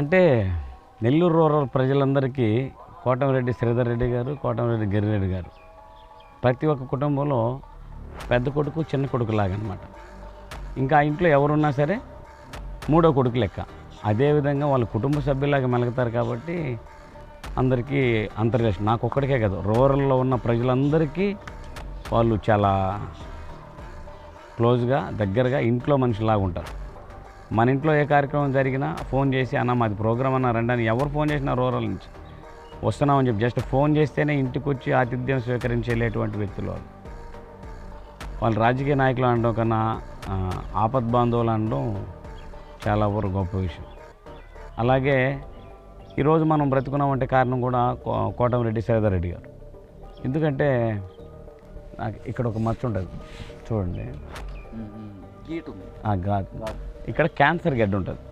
అంటే నెల్లూరు రూరల్ ప్రజలందరికీ కోటమిరెడ్డి శ్రీధర్ రెడ్డి గారు కోటమిరెడ్డి గిరిరెడ్డి గారు ప్రతి ఒక్క కుటుంబంలో పెద్ద కొడుకు చిన్న కొడుకు లాగనమాట. ఇంకా ఆ ఇంట్లో ఎవరున్నా సరే మూడో కొడుకు లెక్క. అదేవిధంగా వాళ్ళ కుటుంబ సభ్యులాగా మెలుగుతారు కాబట్టి అందరికీ అంతర్గతం నాకు ఒక్కడికే కాదు రూరల్లో ఉన్న ప్రజలందరికీ వాళ్ళు చాలా క్లోజ్గా దగ్గరగా ఇంట్లో మనిషిలాగా ఉంటారు. మన ఇంట్లో ఏ కార్యక్రమం జరిగినా ఫోన్ చేసి అన్న మాది ప్రోగ్రామ్ అన్న రండి అని ఎవరు ఫోన్ చేసినా రూరల్ నుంచి. వస్తున్నామని చెప్పి జస్ట్ ఫోన్ చేస్తేనే ఇంటికి వచ్చి ఆతిథ్యం స్వీకరించి వెళ్ళేటువంటి వ్యక్తులు వాళ్ళు. వాళ్ళు రాజకీయ నాయకులు అనడం కన్నా ఆపద్ బాంధవులు అనడం చాలా వరకు గొప్ప విషయం. అలాగే ఈరోజు మనం బ్రతుకున్నామంటే కారణం కూడా కోటమిరెడ్డి శ్రీధర్ రెడ్డి గారు. ఎందుకంటే నాకు ఇక్కడ ఒక మచ్చ ఉంటుంది. చూడండి. ఆ గా ఇక్కడ క్యాన్సర్ గడ్డ ఉంటుంది.